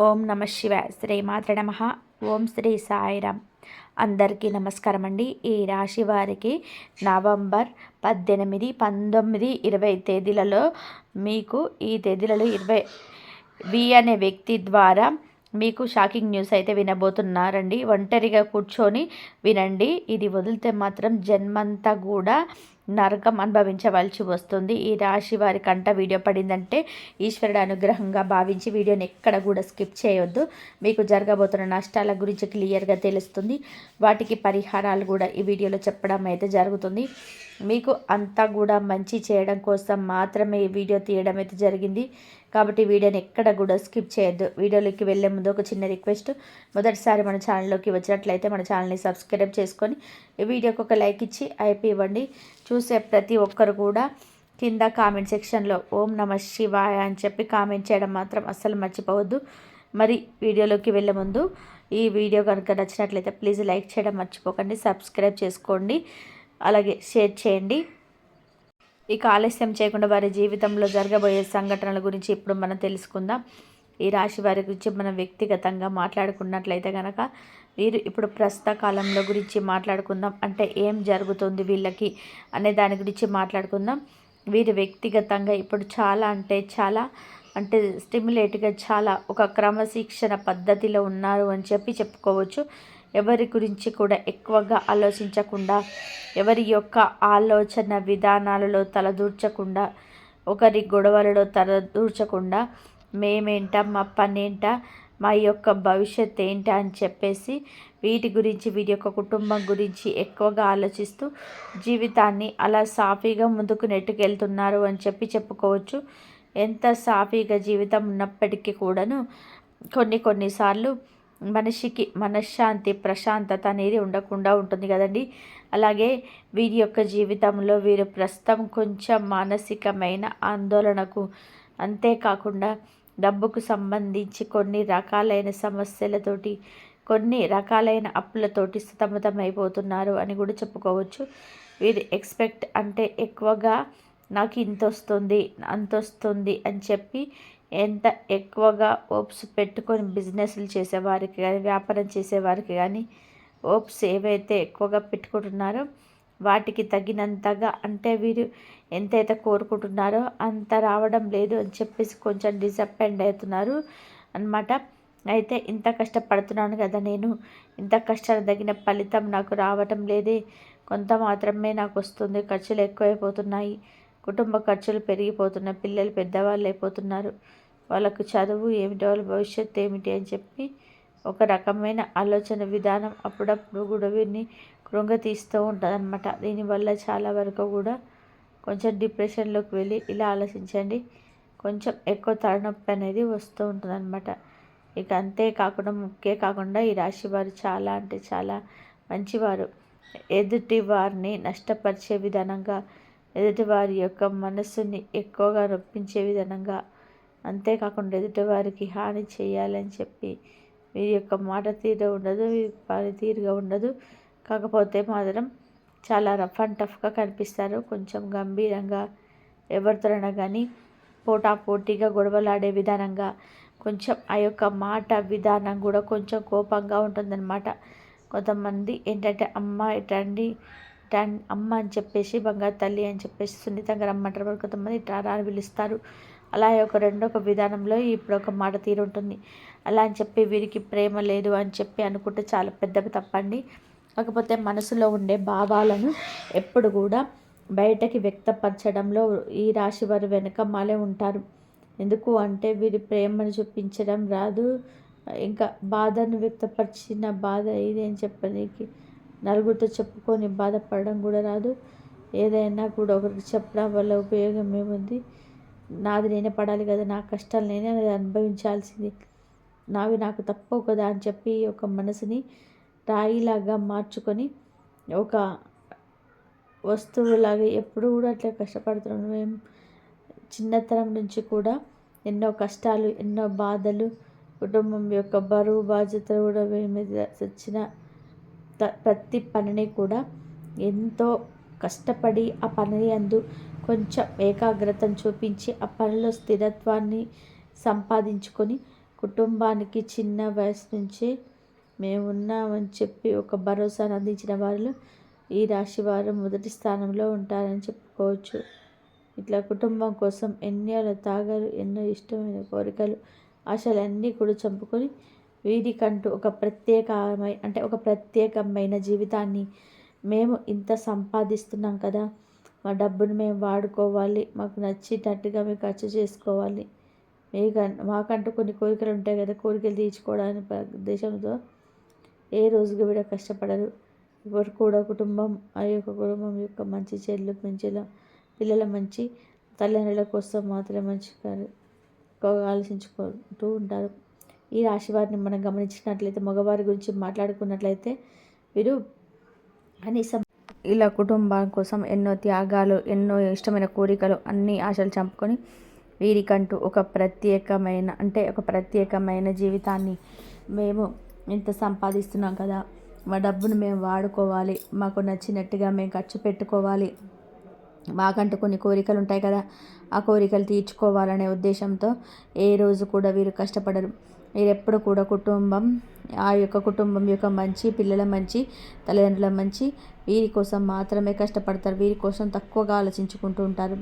ఓం నమ శివ శ్రీ మాత్ర నమ. ఓం శ్రీ సాయిరామ్. అందరికీ నమస్కారం అండి ఈ రాశి వారికి నవంబర్ పద్దెనిమిది పంతొమ్మిది ఇరవై తేదీలలో మీకు ఈ తేదీలలో ఇరవై వి అనే వ్యక్తి ద్వారా మీకు షాకింగ్ న్యూస్ అయితే వినబోతున్నారండి. ఒంటరిగా కూర్చొని వినండి. ఇది వదిలితే మాత్రం జన్మంతా కూడా నరకం అనుభవించవలసి వస్తుంది. ఈ రాశి వారి కంట వీడియో పడిందంటే ఈశ్వరుడు అనుగ్రహంగా భావించి వీడియోని ఎక్కడ కూడా స్కిప్ చేయొద్దు. మీకు జరగబోతున్న నష్టాల గురించి క్లియర్గా తెలుస్తుంది. వాటికి పరిహారాలు కూడా ఈ వీడియోలో చెప్పడం అయితే జరుగుతుంది. మీకు అంతా కూడా మంచి చేయడం కోసం మాత్రమే ఈ వీడియో తీయడం అయితే జరిగింది. కాబట్టి వీడియోని ఎక్కడ కూడా స్కిప్ చేయొద్దు. వీడియోలోకి వెళ్ళే ముందు ఒక చిన్న రిక్వెస్ట్. మొదటిసారి మన ఛానల్లోకి వచ్చినట్లయితే మన ఛానల్ని సబ్స్క్రైబ్ చేసుకొని ఈ వీడియోకి ఒక లైక్ ఇచ్చి అయిపోయి ఇవ్వండి. చూసే ప్రతి ఒక్కరు కూడా కింద కామెంట్ సెక్షన్లో ఓం నమ శివాయ అని చెప్పి కామెంట్ చేయడం మాత్రం అస్సలు మర్చిపోవద్దు. మరి వీడియోలోకి వెళ్ళే ముందు ఈ వీడియో కనుక నచ్చినట్లయితే ప్లీజ్ లైక్ చేయడం మర్చిపోకండి. సబ్స్క్రైబ్ చేసుకోండి. అలాగే షేర్ చేయండి. ఇక ఆలస్యం చేయకుండా వారి జీవితంలో జరగబోయే సంఘటనల గురించి ఇప్పుడు మనం తెలుసుకుందాం. ఈ రాశి వారి గురించి మనం వ్యక్తిగతంగా మాట్లాడుకున్నట్లయితే కనుక వీరు ఇప్పుడు ప్రస్తుత కాలంలో గురించి మాట్లాడుకుందాం. అంటే ఏం జరుగుతుంది వీళ్ళకి అనే దాని గురించి మాట్లాడుకుందాం. వీరు వ్యక్తిగతంగా ఇప్పుడు చాలా అంటే చాలా అంటే స్టిమ్యులేట్గా చాలా ఒక క్రమశిక్షణ పద్ధతిలో ఉన్నారు అని చెప్పి చెప్పుకోవచ్చు. ఎవరి గురించి కూడా ఎక్కువగా ఆలోచించకుండా ఎవరి యొక్క ఆలోచన విధానాలలో తలదూర్చకుండా ఒకరి గొడవలలో తలదూర్చకుండా మేమేంట మా పనేంట మా యొక్క భవిష్యత్ ఏంటా అని చెప్పేసి వీటి గురించి వీరి యొక్క కుటుంబం గురించి ఎక్కువగా ఆలోచిస్తూ జీవితాన్ని అలా సాఫీగా ముందుకు నెట్టుకెళ్తున్నారు అని చెప్పి చెప్పుకోవచ్చు. ఎంత సాఫీగా జీవితం ఉన్నప్పటికీ కూడాను కొన్ని కొన్నిసార్లు మనిషికి మనశ్శాంతి ప్రశాంతత అనేది ఉండకుండా ఉంటుంది కదండి. అలాగే వీరి యొక్క జీవితంలో వీరు ప్రస్తుతం కొంచెం మానసికమైన ఆందోళనకు అంతేకాకుండా డబ్బుకు సంబంధించి కొన్ని రకాలైన సమస్యలతోటి కొన్ని రకాలైన అప్పులతోటి అయిపోతున్నారు అని కూడా చెప్పుకోవచ్చు. వీరు ఎక్స్పెక్ట్ అంటే ఎక్కువగా నాకు ఇంత వస్తుంది అంత వస్తుంది అని చెప్పి ఎంత ఎక్కువగా ఓప్స్ పెట్టుకొని బిజినెస్లు చేసేవారికి కానీ వ్యాపారం చేసేవారికి కానీ ఓప్స్ ఏవైతే ఎక్కువగా పెట్టుకుంటున్నారో వాటికి తగినంతగా అంటే వీరు ఎంతైతే కోరుకుంటున్నారో అంత రావడం లేదు అని చెప్పేసి కొంచెం డిసప్పాయింట్ అవుతున్నారు అనమాట అయితే ఇంత కష్టపడుతున్నాను కదా నేను ఇంత కష్టాలు తగిన ఫలితం నాకు రావటం లేదే కొంత మాత్రమే నాకు వస్తుంది ఖర్చులు ఎక్కువైపోతున్నాయి కుటుంబ ఖర్చులు పెరిగిపోతున్నాయి పిల్లలు పెద్దవాళ్ళు అయిపోతున్నారు. వాళ్ళకు చదువు ఏమిటి వాళ్ళ భవిష్యత్తు ఏమిటి అని చెప్పి ఒక రకమైన ఆలోచన విధానం అప్పుడప్పుడు కూడా వీరిని కృంగతీస్తూ ఉంటుంది అనమాట దీనివల్ల చాలా వరకు కూడా కొంచెం డిప్రెషన్లోకి వెళ్ళి ఇలా ఆలోచించండి. కొంచెం ఎక్కువ తలనొప్పి అనేది వస్తూ ఉంటుంది అనమాట ఇక అంతేకాకుండా ముఖ్యే కాకుండా ఈ రాశి వారు చాలా అంటే చాలా మంచివారు. ఎదుటి వారిని నష్టపరిచే విధానంగా ఎదుటి వారి యొక్క మనస్సుని ఎక్కువగా నొప్పించే విధానంగా అంతేకాకుండా ఎదుటివారికి హాని చేయాలని చెప్పి వీరి యొక్క మాట తీరు ఉండదు పనితీరుగా తీరుగా ఉండదు. కాకపోతే మాత్రం చాలా రఫ్ అండ్ టఫ్గా కనిపిస్తారు. కొంచెం గంభీరంగా ఎవరితోనైనా కానీ పోటా పోటీగా గొడవలాడే విధానంగా కొంచెం ఆ యొక్క మాట విధానం కూడా కొంచెం కోపంగా ఉంటుందన్నమాట. కొంతమంది ఏంటంటే అమ్మ ఇటండి అమ్మ అని చెప్పేసి బంగారు తల్లి అని చెప్పేసి సున్నితంగా రమ్మంటారు. కొంతమంది ఇట్లా అని పిలుస్తారు. అలా ఒక రెండో ఒక విధానంలో ఇప్పుడు ఒక మాట తీరుంటుంది. అలా అని చెప్పి వీరికి ప్రేమ లేదు అని చెప్పి అనుకుంటే చాలా పెద్దగా తప్పండి. కాకపోతే మనసులో ఉండే భావాలను ఎప్పుడు కూడా బయటకి వ్యక్తపరచడంలో ఈ రాశి వారు వెనకమాలే ఉంటారు. ఎందుకు అంటే వీరి ప్రేమను చూపించడం రాదు. ఇంకా బాధను వ్యక్తపరిచిన బాధ ఇది అని చెప్పడానికి నలుగురితో చెప్పుకొని బాధపడడం కూడా రాదు. ఏదైనా కూడా ఒకరికి చెప్పడం వల్ల ఉపయోగం ఏముంది? నాది నేనే పడాలి కదా నా కష్టాలు నేనే అనుభవించాల్సింది. నావి నాకు తప్పవు కదా అని చెప్పి ఒక మనసుని రాయిలాగా మార్చుకొని ఒక వస్తువులాగా ఎప్పుడు కూడా అట్లా కష్టపడుతున్నాం మేము చిన్నతనం నుంచి కూడా ఎన్నో కష్టాలు ఎన్నో బాధలు కుటుంబం యొక్క బరువు బాధ్యతలు కూడా మీద వచ్చిన ప్రతి పనిని కూడా ఎంతో కష్టపడి ఆ పని అందు కొంచెం ఏకాగ్రతను చూపించి ఆ పనిలో స్థిరత్వాన్ని సంపాదించుకొని కుటుంబానికి చిన్న వయసు నుంచే మేము ఉన్నామని చెప్పి ఒక భరోసాను అందించిన వారిలో ఈ రాశి వారు మొదటి స్థానంలో ఉంటారని చెప్పుకోవచ్చు. ఇట్లా కుటుంబం కోసం ఎన్నో తాగరు ఎన్నో ఇష్టమైన కోరికలు ఆశలన్నీ కూడా చంపుకొని వీరికంటూ ఒక ప్రత్యేకమై అంటే ఒక ప్రత్యేకమైన జీవితాన్ని మేము ఇంత సంపాదిస్తున్నాం కదా మా డబ్బును మేము వాడుకోవాలి మాకు నచ్చినట్టుగా మేము ఖర్చు చేసుకోవాలి. మీకు మాకంటూ కొన్ని కోరికలు ఉంటాయి కదా కోరికలు తీర్చుకోవడానికి ఉద్దేశంతో ఏ రోజుకి కూడా కష్టపడరు. ఇప్పుడు కూడా కుటుంబం ఆ యొక్క కుటుంబం యొక్క మంచి చెల్లు మంచిగా పిల్లల మంచి తల్లిదండ్రుల కోసం మాత్రమే మంచి ఎక్కువగా ఆలోచించుకుంటూ ఉంటారు. ఈ రాశి వారిని మనం గమనించినట్లయితే మగవారి గురించి మాట్లాడుకున్నట్లయితే వీరు కనీసం ఇలా కుటుంబం కోసం ఎన్నో త్యాగాలు ఎన్నో ఇష్టమైన కోరికలు అన్ని ఆశలు చంపుకొని వీరికంటూ ఒక ప్రత్యేకమైన అంటే ఒక ప్రత్యేకమైన జీవితాన్ని మేము ఇంత సంపాదిస్తున్నాం కదా. మా డబ్బును మేము వాడుకోవాలి. మాకు నచ్చినట్టుగా మేము ఖర్చు పెట్టుకోవాలి. మాకంటూ కొన్ని కోరికలు ఉంటాయి కదా. ఆ కోరికలు తీర్చుకోవాలనే ఉద్దేశంతో ఏ రోజు కూడా వీరు కష్టపడరు. వీరెప్పుడు కూడా కుటుంబం ఆ యొక్క కుటుంబం యొక్క మంచి పిల్లల మంచి తల్లిదండ్రుల మంచి వీరి కోసం మాత్రమే కష్టపడతారు వీరి కోసం తక్కువగా ఆలోచించుకుంటూ ఉంటారు.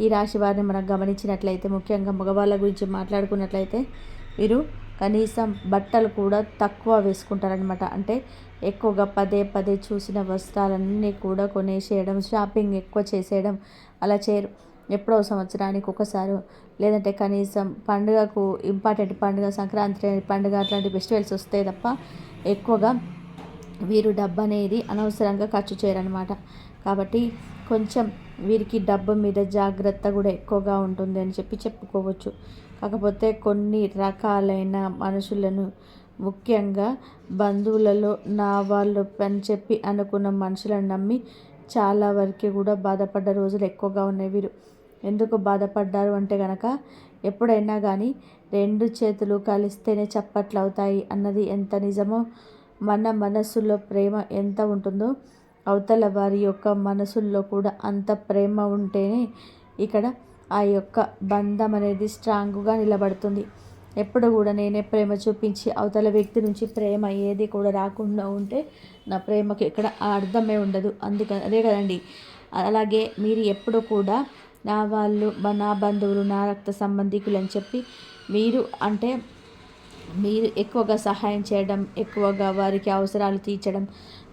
ఈ రాశి వారిని మనం గమనించినట్లయితే ముఖ్యంగా మగవాళ్ళ గురించి మాట్లాడుకున్నట్లయితే వీరు కనీసం బట్టలు కూడా తక్కువ వేసుకుంటారనమాట అంటే ఎక్కువగా పదే పదే చూసిన వస్త్రాలన్నీ కూడా కొనేసేయడం షాపింగ్ ఎక్కువ చేసేయడం అలా చేయరు. ఎప్పుడో సంవత్సరానికి ఒకసారి లేదంటే కనీసం పండుగకు ఇంపార్టెంట్ పండుగ సంక్రాంతి పండుగ అట్లాంటి ఫెస్టివల్స్ వస్తాయి తప్ప ఎక్కువగా వీరు డబ్బు అనేది అనవసరంగా ఖర్చు చేయరనమాట కాబట్టి కొంచెం వీరికి డబ్బు మీద జాగ్రత్త కూడా ఎక్కువగా ఉంటుంది అని చెప్పి చెప్పుకోవచ్చు. కాకపోతే కొన్ని రకాలైన మనుషులను ముఖ్యంగా బంధువులలో నా వాళ్ళు అని చెప్పి అనుకున్న మనుషులను నమ్మి చాలా వరకు కూడా బాధపడ్డ రోజులు ఎక్కువగా ఉన్నాయి వీరు. ఎందుకు బాధపడ్డారు అంటే కనుక ఎప్పుడైనా కానీ రెండు చేతులు కలిస్తేనే చప్పట్లు అవుతాయి అన్నది ఎంత నిజమో మన మనసులో ప్రేమ ఎంత ఉంటుందో అవతల వారి యొక్క మనసుల్లో కూడా అంత ప్రేమ ఉంటేనే ఇక్కడ ఆ యొక్క బంధం అనేది స్ట్రాంగ్గా నిలబడుతుంది. ఎప్పుడు కూడా నేనే ప్రేమ చూపించి అవతల వ్యక్తి నుంచి ప్రేమ ఏది కూడా రాకుండా ఉంటే నా ప్రేమకి ఇక్కడ అర్థమే ఉండదు. అందుకని అదే కదండి. అలాగే మీరు ఎప్పుడు కూడా నా వాళ్ళు నా బంధువులు నా రక్త సంబంధికులు అని చెప్పి మీరు అంటే మీరు ఎక్కువగా సహాయం చేయడం ఎక్కువగా వారికి అవసరాలు తీర్చడం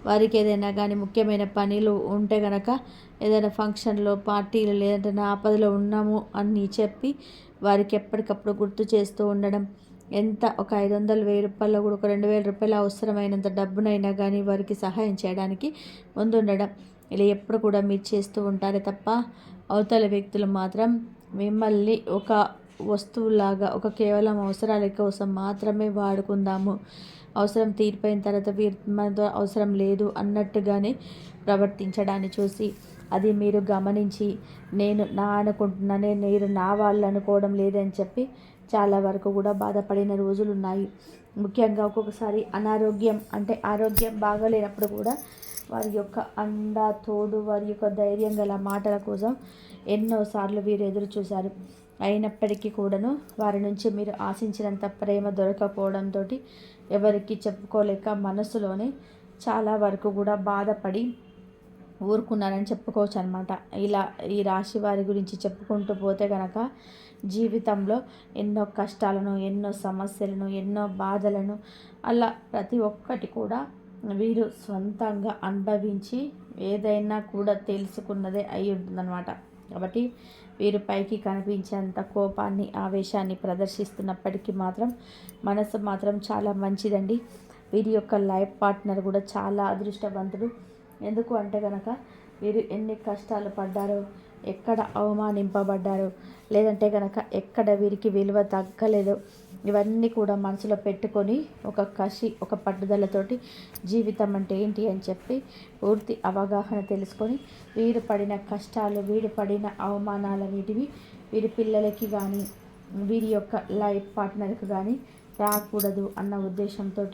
వారికి ఏదైనా కానీ ముఖ్యమైన పనులు ఉంటే కనుక ఏదైనా ఫంక్షన్లో పార్టీలు లేదంటే నా ఆపదలో ఉన్నాము అని చెప్పి వారికి ఎప్పటికప్పుడు గుర్తు చేస్తూ ఉండడం. ఎంత ఒక ఐదు వందలు వెయ్యి రూపాయలు కూడా ఒక రెండు వేల రూపాయలు అవసరమైనంత డబ్బునైనా కానీ వారికి సహాయం చేయడానికి ముందుండడం. ఇలా ఎప్పుడు కూడా మీరు చేస్తూ ఉంటారే తప్ప అవతల వ్యక్తులు మాత్రం మిమ్మల్ని ఒక వస్తువులాగా ఒక కేవలం అవసరాల కోసం మాత్రమే వాడుకుందాము. అవసరం తీరిపోయిన తర్వాత మనతో అవసరం లేదు అన్నట్టుగానే ప్రవర్తించడాన్ని చూసి అది మీరు గమనించి నేను నా అనుకుంటున్నానే మీరు నా వాళ్ళు అనుకోవడం లేదని చెప్పి చాలా వరకు కూడా బాధపడిన రోజులు ఉన్నాయి ముఖ్యంగా ఒక్కొక్కసారి అనారోగ్యం అంటే ఆరోగ్యం బాగలేనప్పుడు కూడా వారి యొక్క అండ తోడు వారి యొక్క ధైర్యం గల మాటల కోసం ఎన్నోసార్లు వీరు ఎదురు చూశారు. అయినప్పటికీ కూడాను వారి నుంచి మీరు ఆశించినంత ప్రేమ దొరకపోవడంతో ఎవరికి చెప్పుకోలేక మనసులోనే చాలా వరకు కూడా బాధపడి ఊరుకున్నారని చెప్పుకోవచ్చు అనమాట ఇలా ఈ రాశి వారి గురించి చెప్పుకుంటూ పోతే కనుక జీవితంలో ఎన్నో కష్టాలను ఎన్నో సమస్యలను ఎన్నో బాధలను అలా ప్రతి ఒక్కటి కూడా వీరు సొంతంగా అనుభవించి ఏదైనా కూడా తెలుసుకున్నదే అయి ఉంటుందన్నమాట. కాబట్టి వీరు పైకి కనిపించేంత కోపాన్ని ఆవేశాన్ని ప్రదర్శిస్తున్నప్పటికీ మాత్రం మనసు మాత్రం చాలా మంచిదండి. వీరి యొక్క లైఫ్ పార్ట్నర్ కూడా చాలా అదృష్టవంతుడు. ఎందుకు అంటే కనుక వీరు ఎన్ని కష్టాలు పడ్డారో ఎక్కడ అవమానింపబడ్డారో లేదంటే కనుక ఎక్కడ వీరికి విలువ తగ్గలేదో ఇవన్నీ కూడా మనసులో పెట్టుకొని ఒక కసి ఒక పట్టుదలతోటి జీవితం అంటే ఏంటి అని చెప్పి పూర్తి అవగాహన తెలుసుకొని వీరు పడిన కష్టాలు వీరు పడిన అవమానాలన్నిటివి వీరి పిల్లలకి కానీ వీరి యొక్క లైఫ్ పార్ట్నర్కి కానీ రాకూడదు అన్న ఉద్దేశంతో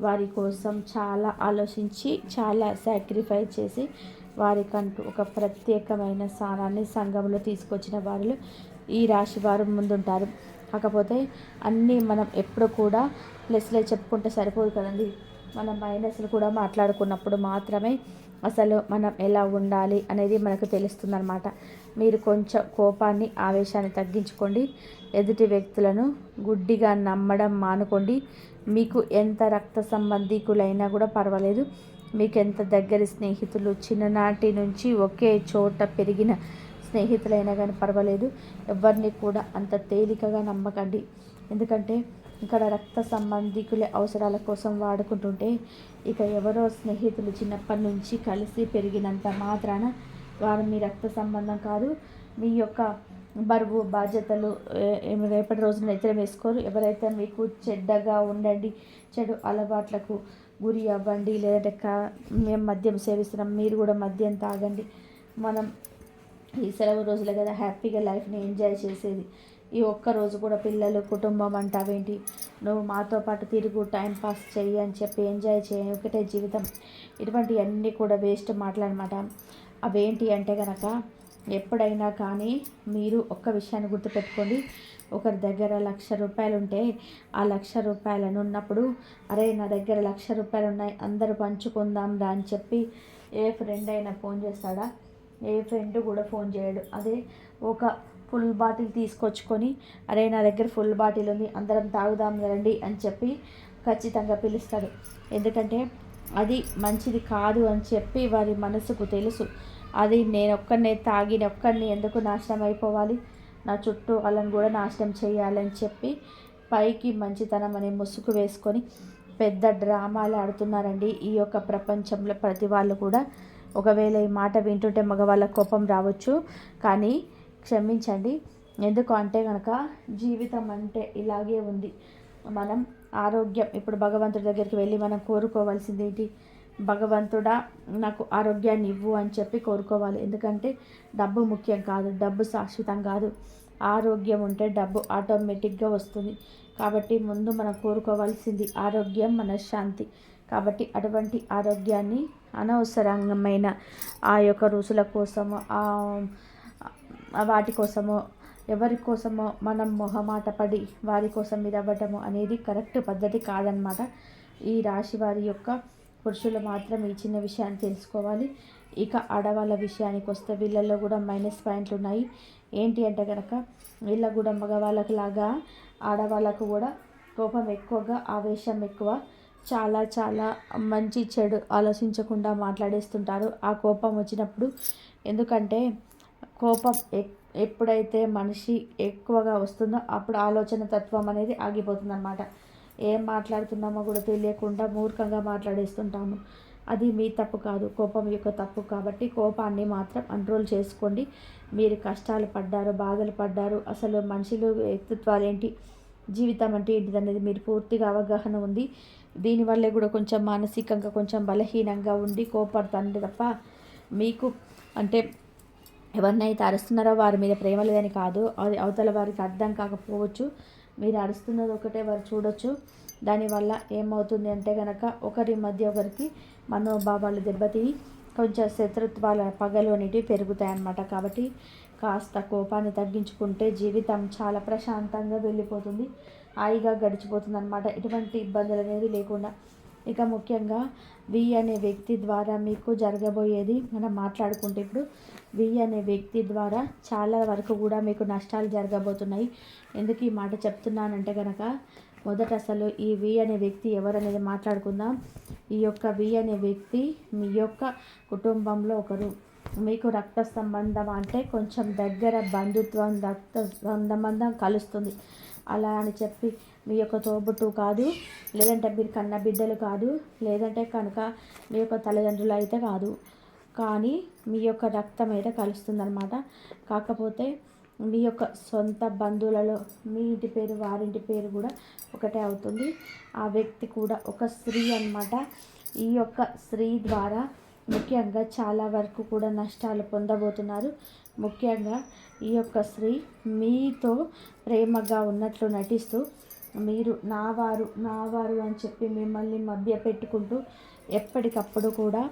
వారి కోసం చాలా ఆలోచించి చాలా సాక్రిఫైస్ చేసి వారికంటూ ఒక ప్రత్యేకమైన స్థానాన్ని సంఘంలో తీసుకొచ్చిన వారిలో ఈ రాశి వారు ముందుంటారు. కాకపోతే అన్నీ మనం ఎప్పుడు కూడా ప్లస్లే చెప్పుకుంటే సరిపోదు కదండి. మనం మైనస్లు కూడా మాట్లాడుకున్నప్పుడు మాత్రమే అసలు మనం ఎలా ఉండాలి అనేది మనకు తెలుస్తుందన్నమాట. మీరు కొంచెం కోపాన్ని ఆవేశాన్ని తగ్గించుకోండి. ఎదుటి వ్యక్తులను గుడ్డిగా నమ్మడం మానుకోండి. మీకు ఎంత రక్త సంబంధికులైనా కూడా పర్వాలేదు. మీకు ఎంత దగ్గర స్నేహితులు చిన్ననాటి నుంచి ఒకే చోట పెరిగిన స్నేహితులైనా కానీ పర్వాలేదు. ఎవరిని కూడా అంత తేలికగా నమ్మకండి. ఎందుకంటే ఇక్కడ రక్త సంబంధికుల అవసరాల కోసం వాడుకుంటుంటే ఇక ఎవరో స్నేహితులు చిన్నప్పటి నుంచి కలిసి పెరిగినంత మాత్రాన వారు మీ రక్త సంబంధం కాదు మీ యొక్క బరువు బాధ్యతలు రేపటి రోజున ఎత్తున వేసుకోరు. ఎవరైతే మీకు చెడ్డగా ఉండండి చెడు అలవాట్లకు గురి అవ్వండి లేదంటే కా మేము మద్యం సేవిస్తున్నాం మీరు కూడా మద్యం తాగండి. మనం ఈ సెలవు రోజులే కదా హ్యాపీగా లైఫ్ని ఎంజాయ్ చేసేది. ఈ ఒక్క రోజు కూడా పిల్లలు కుటుంబం అంటావేంటి నువ్వు మాతో పాటు తిరుగు టైం పాస్ చెయ్యి అని చెప్పి ఎంజాయ్ చేయ ఒకటే జీవితం. ఇటువంటివన్నీ కూడా వేస్ట్ మాటలన్నమాట అవేంటి అంటే కనుక ఎప్పుడైనా కానీ మీరు ఒక్క విషయాన్ని గుర్తుపెట్టుకోండి. ఒకరి దగ్గర లక్ష రూపాయలు ఉంటే ఆ లక్ష రూపాయలను ఉన్నప్పుడు అరే నా దగ్గర లక్ష రూపాయలు ఉన్నాయి అందరూ పంచుకుందాం రా అని చెప్పి ఏ ఫ్రెండ్ అయినా ఫోన్ చేస్తాడా? ఏ ఫ్రెండ్ కూడా ఫోన్ చేయడు. అదే ఒక ఫుల్ బాటిల్ తీసుకొచ్చుకొని అరే నా దగ్గర ఫుల్ బాటిల్ ఉంది అందరం తాగుదాం రండి అని చెప్పి ఖచ్చితంగా పిలుస్తాడు. ఎందుకంటే అది మంచిది కాదు అని చెప్పి వారి మనసుకు తెలుసు. అది నేను ఒక్కరినే తాగిన ఒక్కరిని ఎందుకు నాశనం అయిపోవాలి? నా చుట్టూ వాళ్ళని కూడా నాశనం చేయాలని చెప్పి పైకి మంచితనం అనే ముసుగు వేసుకొని పెద్ద డ్రామాలు ఆడుతున్నారండి ఈ యొక్క ప్రపంచంలో ప్రతి వాళ్ళు కూడా. ఒకవేళ ఈ మాట వింటుంటే మగవాళ్ళకి కోపం రావచ్చు కానీ క్షమించండి. ఎందుకు అంటే కనుక జీవితం అంటే ఇలాగే ఉంది. మనం ఆరోగ్యం ఇప్పుడు భగవంతుడి దగ్గరికి వెళ్ళి మనం కోరుకోవాల్సింది ఏంటి? భగవంతుడా నాకు ఆరోగ్యాన్ని ఇవ్వు అని చెప్పి కోరుకోవాలి. ఎందుకంటే డబ్బు ముఖ్యం కాదు డబ్బు శాశ్వతం కాదు. ఆరోగ్యం ఉంటే డబ్బు ఆటోమేటిక్గా వస్తుంది. కాబట్టి ముందు మనం కోరుకోవాల్సింది ఆరోగ్యం మనశ్శాంతి. కాబట్టి అటువంటి ఆరోగ్యాన్ని అనవసరమైన ఆ యొక్క రుసుల కోసము వాటి కోసము ఎవరి కోసమో మనం మొహమాట పడి వారి కోసం మీద అనేది కరెక్ట్ పద్ధతి కాదనమాట ఈ రాశి వారి యొక్క పురుషులు మాత్రం ఈ చిన్న విషయాన్ని తెలుసుకోవాలి. ఇక ఆడవాళ్ళ విషయానికి వస్తే వీళ్ళల్లో కూడా మైనస్ పాయింట్లు ఉన్నాయి. ఏంటి అంటే కనుక వీళ్ళ కూడా మగవాళ్ళకి లాగా ఆడవాళ్ళకు కూడా కోపం ఎక్కువగా ఆవేశం ఎక్కువ చాలా చాలా మంచి చెడు ఆలోచించకుండా మాట్లాడేస్తుంటారు. ఆ కోపం వచ్చినప్పుడు ఎందుకంటే కోపం ఎప్పుడైతే మనిషి ఎక్కువగా వస్తుందో అప్పుడు ఆలోచన తత్వం అనేది ఆగిపోతుంది అనమాట ఏం మాట్లాడుతున్నామో కూడా తెలియకుండా మూర్ఖంగా మాట్లాడేస్తుంటాము. అది మీ తప్పు కాదు కోపం యొక్క తప్పు కాబట్టి కోపాన్ని మాత్రం కంట్రోల్ చేసుకోండి. మీరు కష్టాలు పడ్డారు బాధలు పడ్డారు అసలు మనుషులు వ్యక్తిత్వాలు ఏంటి జీవితం అంటే ఏంటిది అనేది మీరు పూర్తిగా అవగాహన ఉంది. దీనివల్లే కూడా కొంచెం మానసికంగా కొంచెం బలహీనంగా ఉండి కోపడుతుంది తప్ప మీకు అంటే ఎవరినైతే అరుస్తున్నారో వారి మీద ప్రేమ లేదని కాదు అది అవతల వారికి అర్థం కాకపోవచ్చు. మీరు అరుస్తున్నది ఒకటే వారు చూడొచ్చు. దానివల్ల ఏమవుతుంది అంటే కనుక ఒకరి మధ్య ఒకరికి మనోభావాలు దెబ్బతిని కొంచెం శత్రుత్వాల పగలు అనేటివి పెరుగుతాయి అన్నమాట కాబట్టి కాస్త కోపాన్ని తగ్గించుకుంటే జీవితం చాలా ప్రశాంతంగా వెళ్ళిపోతుంది. హాయిగా గడిచిపోతుందన్నమాట. ఎటువంటి ఇబ్బందులు అనేది లేకుండా. ఇక ముఖ్యంగా వి అనే వ్యక్తి ద్వారా మీకు జరగబోయేది మనం మాట్లాడుకుంటే ఇప్పుడు వి అనే వ్యక్తి ద్వారా చాలా వరకు కూడా మీకు నష్టాలు జరగబోతున్నాయి. ఎందుకు ఈ మాట చెప్తున్నానంటే కనుక మొదట అసలు ఈ వి అనే వ్యక్తి ఎవరనేది మాట్లాడుకుందాం. ఈ యొక్క వి అనే వ్యక్తి మీ యొక్క కుటుంబంలో ఒకరు. మీకు రక్త సంబంధం అంటే కొంచెం దగ్గర బంధుత్వం రక్త సంబంధం కలుస్తుంది. అలా అని చెప్పి మీ యొక్క తోబుట్టు కాదు లేదంటే మీరు కన్న బిడ్డలు కాదు లేదంటే కనుక మీ యొక్క తల్లిదండ్రులు అయితే కాదు. కానీ మీ యొక్క రక్తం అయితే కలుస్తుందన్నమాట. కాకపోతే మీ యొక్క సొంత బంధువులలో మీ ఇంటి పేరు వారింటి పేరు కూడా ఒకటే అవుతుంది. ఆ వ్యక్తి కూడా ఒక స్త్రీ అనమాట ఈ యొక్క స్త్రీ ద్వారా ముఖ్యంగా చాలా వరకు కూడా నష్టాలు పొందబోతున్నారు. ముఖ్యంగా ఈ యొక్క స్త్రీ మీతో ప్రేమగా ఉన్నట్లు నటిస్తూ మీరు నా వారు నా వారు అని చెప్పి మిమ్మల్ని మధ్య పెట్టుకుంటూ ఎప్పటికప్పుడు కూడా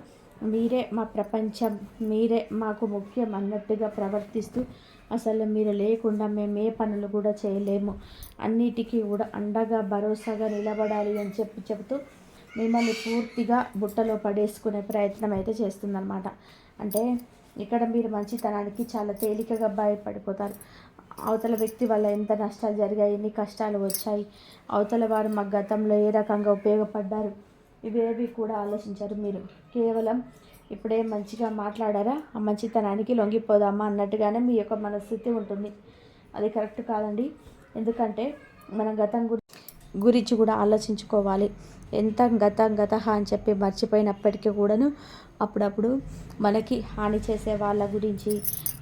మీరే మా ప్రపంచం మీరే మాకు ముఖ్యం అన్నట్టుగా ప్రవర్తిస్తూ అసలు మీరు లేకుండా మేము ఏ పనులు కూడా చేయలేము. అన్నిటికీ కూడా అండగా భరోసాగా నిలబడాలి అని చెప్పి చెబుతూ మిమ్మల్ని పూర్తిగా బుట్టలో పడేసుకునే ప్రయత్నం అయితే చేస్తుందన్నమాట. అంటే ఇక్కడ మీరు మంచితనానికి చాలా తేలికగా భయపడిపోతారు. అవతల వ్యక్తి వల్ల ఎంత నష్టాలు జరిగాయి ఎన్ని కష్టాలు వచ్చాయి అవతల వారు మా గతంలో ఏ రకంగా ఉపయోగపడ్డారు ఇవేవి కూడా ఆలోచించారు మీరు. కేవలం ఇప్పుడే మంచిగా మాట్లాడారా? ఆ మంచితనానికి లొంగిపోదామా అన్నట్టుగానే మీ యొక్క మనస్థితి ఉంటుంది. అది కరెక్ట్ కాదండి. ఎందుకంటే మన గతం గురి గురించి కూడా ఆలోచించుకోవాలి. ఎంత గతం గత అని చెప్పి మర్చిపోయినప్పటికీ కూడాను అప్పుడప్పుడు మనకి హాని చేసే వాళ్ళ గురించి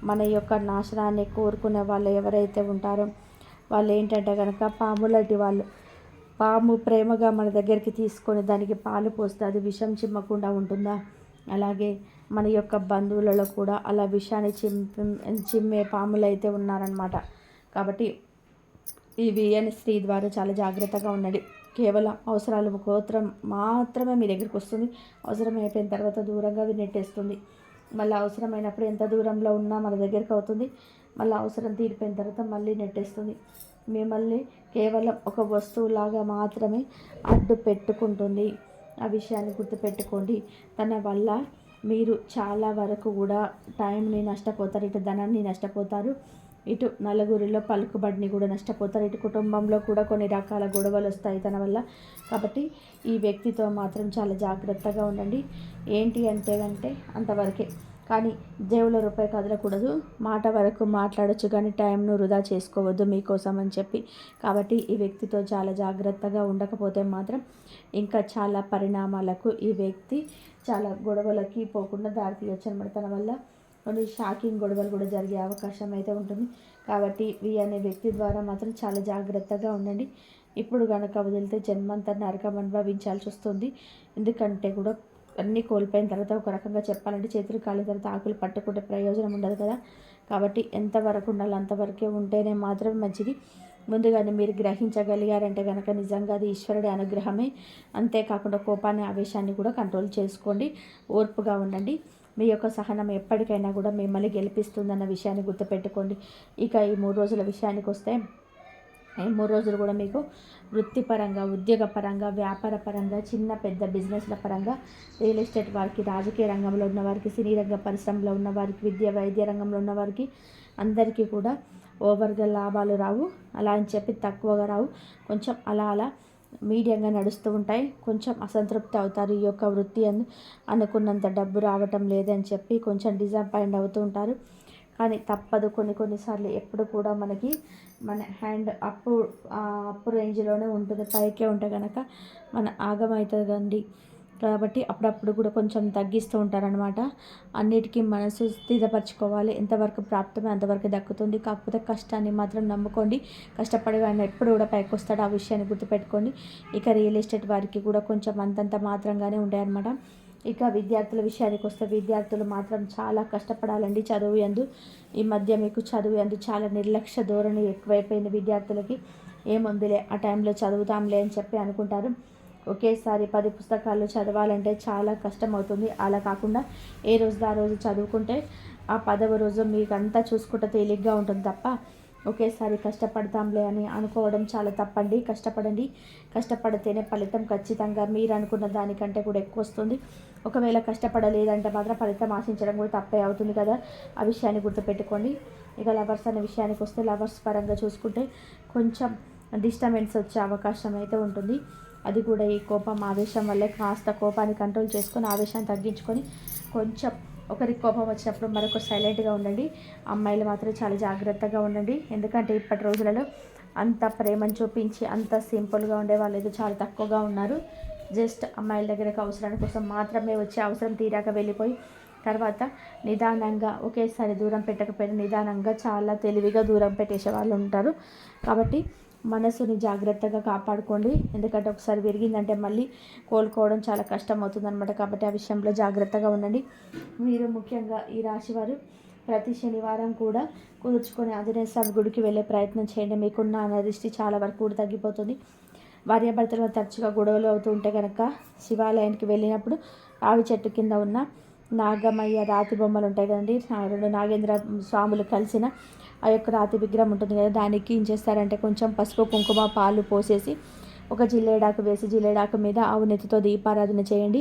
మన యొక్క నాశనాన్ని కోరుకునే వాళ్ళు ఎవరైతే ఉంటారో వాళ్ళు ఏంటంటే కనుక పాములాంటి వాళ్ళు. పాము ప్రేమగా మన దగ్గరికి తీసుకొని దానికి పాలు పోస్తే అది విషం చిమ్మకుండా ఉంటుందా? అలాగే మన యొక్క బంధువులలో కూడా అలా విషాన్ని చిమ్ చిమ్మే పాములు అయితే ఉన్నారనమాట కాబట్టి ఈ విఎన్ స్త్రీ ద్వారా చాలా జాగ్రత్తగా ఉండండి. కేవలం అవసరాలు గోత్రం మాత్రమే మీ దగ్గరికి వస్తుంది. అవసరం అయిపోయిన తర్వాత దూరంగా నెట్టేస్తుంది. మళ్ళీ అవసరమైనప్పుడు ఎంత దూరంలో ఉన్నా మన దగ్గరికి అవుతుంది. మళ్ళీ అవసరం తీరిపోయిన తర్వాత మళ్ళీ నెట్టేస్తుంది. మిమ్మల్ని కేవలం ఒక వస్తువులాగా మాత్రమే అడ్డు పెట్టుకుంటుంది. ఆ విషయాన్ని గుర్తుపెట్టుకోండి. తన వల్ల మీరు చాలా వరకు కూడా టైంని నష్టపోతారు ఇటు ధనాన్ని నష్టపోతారు. ఇటు నలుగురిలో పలుకుబడిని కూడా నష్టపోతారు. ఇటు కుటుంబంలో కూడా కొన్ని రకాల గొడవలు వస్తాయి తన వల్ల. కాబట్టి ఈ వ్యక్తితో మాత్రం చాలా జాగ్రత్తగా ఉండండి. ఏంటి అంటే అంటే అంతవరకే. కానీ దేవుల రూపాయి కదలకూడదు. మాట వరకు మాట్లాడచ్చు కానీ టైంను వృధా చేసుకోవద్దు మీకోసం అని చెప్పి. కాబట్టి ఈ వ్యక్తితో చాలా జాగ్రత్తగా ఉండకపోతే మాత్రం ఇంకా చాలా పరిణామాలకు ఈ వ్యక్తి చాలా గొడవలకి పోకుండా దారితీయచ్చు అనమాట తన వల్ల. కొన్ని షాకింగ్ గొడవలు కూడా జరిగే అవకాశం అయితే ఉంటుంది. కాబట్టి వి అనే వ్యక్తి ద్వారా మాత్రం చాలా జాగ్రత్తగా ఉండండి. ఇప్పుడు కనుక వదిలితే జన్మంతా నరకం అనుభవించాల్సి వస్తుంది. ఎందుకంటే కూడా అన్నీ కోల్పోయిన తర్వాత ఒక రకంగా చెప్పాలంటే చేతులు కాలిన తర్వాత ఆకులు పట్టుకుంటే ప్రయోజనం ఉండదు కదా. కాబట్టి ఎంతవరకు ఉండాలి అంతవరకే ఉంటేనే మాత్రం మంచిది. ముందుగానే మీరు గ్రహించగలిగారంటే కనుక నిజంగా అది ఈశ్వరుడి అనుగ్రహమే. అంతేకాకుండా కోపాన్ని ఆవేశాన్ని కూడా కంట్రోల్ చేసుకోండి. ఓర్పుగా ఉండండి. మీ యొక్క సహనం ఎప్పటికైనా కూడా మిమ్మల్ని గెలిపిస్తుందన్న విషయాన్ని గుర్తుపెట్టుకోండి. ఇక ఈ మూడు రోజుల విషయానికి వస్తే ఈ మూడు రోజులు కూడా మీకు వృత్తిపరంగా ఉద్యోగపరంగా వ్యాపార పరంగా చిన్న పెద్ద బిజినెస్ల పరంగా రియల్ ఎస్టేట్ వారికి రాజకీయ రంగంలో ఉన్న వారికి సినీ రంగ పరిశ్రమలో ఉన్న వారికి విద్య వైద్య రంగంలో ఉన్న వారికి అందరికీ కూడా ఓవర్గా లాభాలు రావు. అలా అని చెప్పి తక్కువగా రావు. కొంచెం అలా అలా మీడియంగా నడుస్తూ ఉంటాయి. కొంచెం అసంతృప్తి అవుతారు ఈ యొక్క వృత్తి అని అనుకున్నంత డబ్బు రావటం లేదని చెప్పి కొంచెం డిజపాయింట్ అవుతూ ఉంటారు. కానీ తప్పదు. కొన్ని కొన్నిసార్లు ఎప్పుడు కూడా మనకి మన హ్యాండ్ అప్పు అప్పు రేంజ్లోనే ఉంటుంది. పైకే ఉంటే కనుక మన ఆగమవుతుంది కండి కాబట్టి అప్పుడప్పుడు కూడా కొంచెం తగ్గిస్తూ ఉంటారనమాట అన్నిటికీ మనసు స్థిరపరచుకోవాలి. ఎంతవరకు ప్రాప్తమే అంతవరకు దక్కుతుంది. కాకపోతే కష్టాన్ని మాత్రం నమ్ముకోండి. కష్టపడి ఆయన ఎప్పుడు కూడా పైకి వస్తాడు ఆ విషయాన్ని గుర్తుపెట్టుకోండి. ఇక రియల్ ఎస్టేట్ వారికి కూడా కొంచెం అంతంత మాత్రంగానే ఉంటాయన్నమాట ఇక విద్యార్థుల విషయానికి వస్తే విద్యార్థులు మాత్రం చాలా కష్టపడాలండి చదువు ఎందు ఈ మధ్య మీకు చదువు ఎందు చాలా నిర్లక్ష్య ధోరణి ఎక్కువైపోయింది విద్యార్థులకి. ఏముందిలే ఆ టైంలో చదువుతాంలే అని చెప్పి అనుకుంటారు. ఒకేసారి పది పుస్తకాలు చదవాలంటే చాలా కష్టం అవుతుంది అలా కాకుండా ఏ రోజు ఆ రోజు చదువుకుంటే ఆ పదవ రోజు మీకు అంతా చూసుకుంటే తేలిగ్గా ఉంటుంది తప్ప ఒకేసారి కష్టపడతాంలే అని అనుకోవడం చాలా తప్పండి. కష్టపడండి. కష్టపడితేనే ఫలితం ఖచ్చితంగా మీరు అనుకున్న దానికంటే కూడా ఎక్కువ వస్తుంది. ఒకవేళ కష్టపడలేదంటే మాత్రం ఫలితం ఆశించడం కూడా తప్పే అవుతుంది కదా. ఆ విషయాన్ని గుర్తుపెట్టుకోండి. ఇక లవర్స్ అనే విషయానికి వస్తే లవర్స్ పరంగా చూసుకుంటే కొంచెం డిస్టర్బెన్స్ వచ్చే అవకాశం అయితే ఉంటుంది. అది కూడా ఈ కోపం ఆవేశం వల్లే కాస్త కోపాన్ని కంట్రోల్ చేసుకొని ఆవేశాన్ని తగ్గించుకొని కొంచెం ఒకరికి కోపం వచ్చినప్పుడు మరొక సైలెంట్గా ఉండండి. అమ్మాయిలు మాత్రం చాలా జాగ్రత్తగా ఉండండి. ఎందుకంటే ఇప్పటి రోజులలో అంత ప్రేమను చూపించి అంత సింపుల్గా ఉండే వాళ్ళు ఏదో చాలా తక్కువగా ఉన్నారు. జస్ట్ అమ్మాయిల దగ్గరకు అవసరాల కోసం మాత్రమే వచ్చి అవసరం తీరాక వెళ్ళిపోయి తర్వాత నిదానంగా ఒకేసారి దూరం పెట్టకపోయినా నిదానంగా చాలా తెలివిగా దూరం పెట్టేసే వాళ్ళు ఉంటారు. కాబట్టి మనసుని జాగ్రత్తగా కాపాడుకోండి. ఎందుకంటే ఒకసారి విరిగిందంటే మళ్ళీ కోలుకోవడం చాలా కష్టం అవుతుందన్నమాట కాబట్టి ఆ విషయంలో జాగ్రత్తగా ఉండండి. మీరు ముఖ్యంగా ఈ రాశివారు ప్రతి శనివారం కూడా కుదుర్చుకొని ఆంజనేయ స్వామి గుడికి వెళ్ళే ప్రయత్నం చేయండి. మీకున్న అనదృష్టి చాలా వరకు కూడా తగ్గిపోతుంది. భార్యాభర్తలు తరచుగా గొడవలు అవుతూ ఉంటే కనుక శివాలయానికి వెళ్ళినప్పుడు రావి చెట్టు కింద ఉన్న నాగమయ్య రాతి బొమ్మలు ఉంటాయి కదండి. రెండు నాగేంద్ర స్వాములు కలిసిన ఆ యొక్క రాతి విగ్రహం ఉంటుంది కదా దానికి ఏం చేస్తారంటే కొంచెం పసుపు కుంకుమ పాలు పోసేసి ఒక జిల్లేడాకు వేసి జిల్లేడాకు మీద ఆవు నెత్తితో దీపారాధన చేయండి.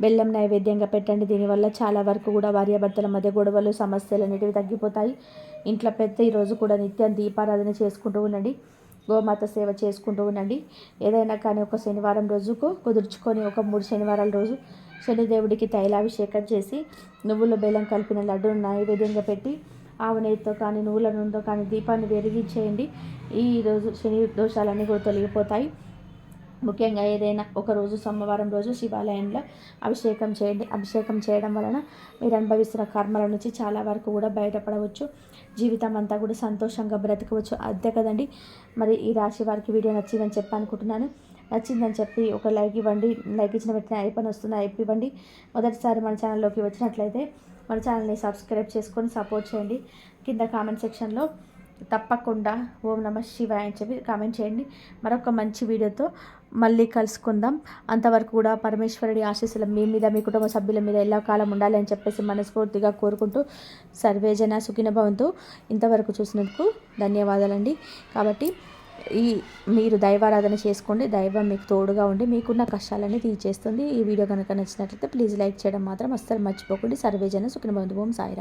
బెల్లం నైవేద్యంగా పెట్టండి. దీనివల్ల చాలా వరకు కూడా భార్యాభర్తల మధ్య గొడవలు సమస్యలు అనేటివి తగ్గిపోతాయి. ఇంట్లో పెద్ద ఈరోజు కూడా నిత్యం దీపారాధన చేసుకుంటూ ఉండండి. గోమాత సేవ చేసుకుంటూ ఉండండి. ఏదైనా కానీ ఒక శనివారం రోజుకు కుదుర్చుకొని ఒక మూడు శనివారాల రోజు శనిదేవుడికి తైలాభిషేకం చేసి నువ్వుల బెల్లం కలిపిన లడ్డూను నైవేద్యంగా పెట్టి ఆవు నెయ్యితో కానీ నువ్వుల నూనెతో కానీ దీపాన్ని వెలిగించేయండి. ఈ రోజు శని దోషాలన్నీ కూడా తొలగిపోతాయి. ముఖ్యంగా ఏదైనా ఒక రోజు సోమవారం రోజు శివాలయంలో అభిషేకం చేయండి. అభిషేకం చేయడం వలన మీరు అనుభవిస్తున్న కర్మల నుంచి చాలా వరకు కూడా బయటపడవచ్చు. జీవితం అంతా కూడా సంతోషంగా బ్రతకవచ్చు. అంతే కదండి. మరి ఈ రాశి వారికి వీడియో నచ్చిందని చెప్పి అనుకుంటున్నాను. నచ్చిందని చెప్పి ఒక లైక్ ఇవ్వండి. లైక్ ఇచ్చిన వెంటనే ఐపన్ వస్తుంది. ఐప్ ఇవ్వండి. మొదటిసారి మన ఛానల్లోకి వచ్చినట్లయితే మన ఛానల్ని సబ్స్క్రైబ్ చేసుకొని సపోర్ట్ చేయండి. కింద కామెంట్ సెక్షన్లో తప్పకుండా ఓం నమ శివాయ అని చెప్పి కామెంట్ చేయండి. మరొక మంచి వీడియోతో మళ్ళీ కలుసుకుందాం. అంతవరకు కూడా పరమేశ్వరుడి ఆశీస్సులు మీ మీద మీ కుటుంబ సభ్యుల మీద ఎలా కాలం ఉండాలి అని చెప్పేసి మనస్ఫూర్తిగా కోరుకుంటూ సర్వేజన సుఖిన భవంతు ఇంతవరకు చూసినందుకు ధన్యవాదాలండి. కాబట్టి ఈ మీరు దైవారాధన చేసుకోండి దైవం మీకు తోడుగా ఉండి మీకున్న కష్టాలన్నీ తీర్చేస్తుంది. ఈ వీడియో కనుక నచ్చినట్లయితే ప్లీజ్ లైక్ చేయడం మాత్రం అస్సలు మర్చిపోకండి. సర్వేజన సుఖిన బంధువం సాయిరా